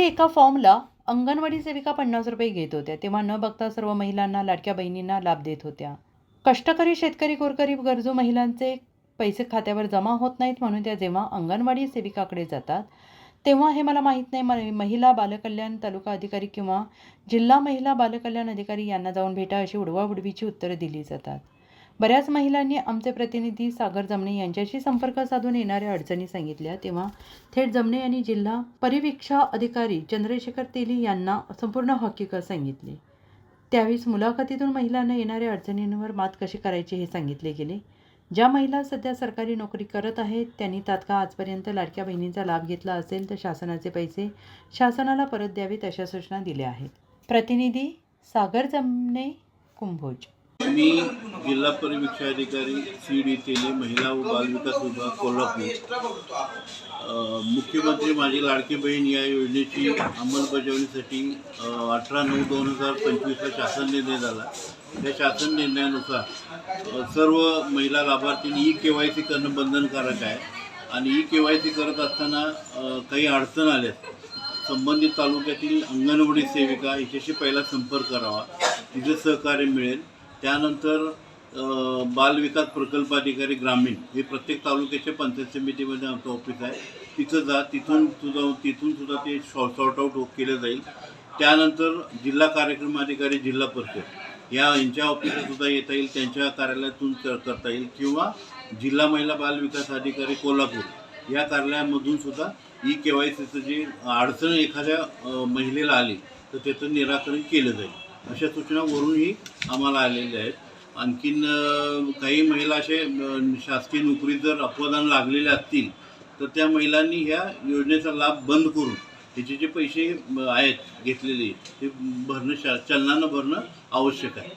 पूर्वी एका फॉर्मला अंगणवाडी सेविका पन्नास रुपये घेत होत्या. तेव्हा न बघता सर्व महिलांना लाडक्या बहिणींना लाभ देत होत्या. कष्टकरी शेतकरी कोरकरी गरजू महिलांचे पैसे खात्यावर जमा होत नाहीत म्हणून त्या जेव्हा अंगणवाडी सेविकाकडे जातात तेव्हा हे मला माहीत नाही. महिला बालकल्याण तालुका अधिकारी किंवा जिल्हा महिला बालकल्याण अधिकारी यांना जाऊन भेटा अशी उडवाउडवीची उत्तरं दिली जातात. बऱ्याच महिलांनी आमचे प्रतिनिधी सागर जमणे यांच्याशी संपर्क साधून येणाऱ्या अडचणी सांगितल्या. तेव्हा थेट जमणे यांनी जिल्हा परिवीक्षा अधिकारी चंद्रशेखर तेली यांना संपूर्ण हकीकत सांगितली. त्यावेळीस मुलाखतीतून महिलांना येणाऱ्या अडचणींवर मात कशी करायची हे सांगितले गेले. ज्या महिला सध्या सरकारी नोकरी करत आहेत त्यांनी तात्काळ आजपर्यंत लाडक्या बहिणींचा लाभ घेतला असेल तर शासनाचे पैसे शासनाला परत द्यावेत अशा सूचना दिल्या आहेत. प्रतिनिधी सागर जमणे कुंभोज मी जिल्हा परिवीक्षा अधिकारी सी डी तेली महिला व बालविकास विभाग कोल्हापूर. मुख्यमंत्री माझी लाडकी बहीण या योजनेची अंमलबजावणीसाठी अठरा नऊ दोन हजार पंचवीसला शासन निर्णय झाला. त्या शासन निर्णयानुसार सर्व महिला लाभार्थींनी ई के वाय सी करणं बंधनकारक आहे. आणि ई के वाय सी करत असताना काही अडचण आल्यात संबंधित तालुक्यातील अंगणवाडी सेविका हिच्याशी पहिला संपर्क करावा. तिचं सहकार्य मिळेल. त्यानंतर बालविकास प्रकल्प अधिकारी ग्रामीण हे प्रत्येक तालुक्याच्या पंचायत समितीमध्ये आमचं ऑफिस आहे. तिथं जा तिथून सुद्धा तिथून सुद्धा ते शॉर्ट सॉर्ट आऊट केलं जाईल. त्यानंतर जिल्हा कार्यक्रम अधिकारी जिल्हा परिषद या यांच्या ऑफिसला सुद्धा येता येईल त्यांच्या कार्यालयातून करता येईल. किंवा जिल्हा महिला बाल विकास अधिकारी कोल्हापूर या कार्यालयामधून सुद्धा ई के वाय सीचं जे अडचण एखाद्या महिलेला आली तर त्याचं निराकरण केलं जाईल. अशा सूचना वरूनही आम्हाला आलेल्या आहेत. आणखीन काही महिला असे शासकीय नोकरीत जर अपवादान लागलेले असतील तर त्या महिलांनी ह्या योजनेचा लाभ बंद करून त्याचे जे पैसे आहेत घेतलेले ते भरणं शा चलनानं भरणं आवश्यक आहे.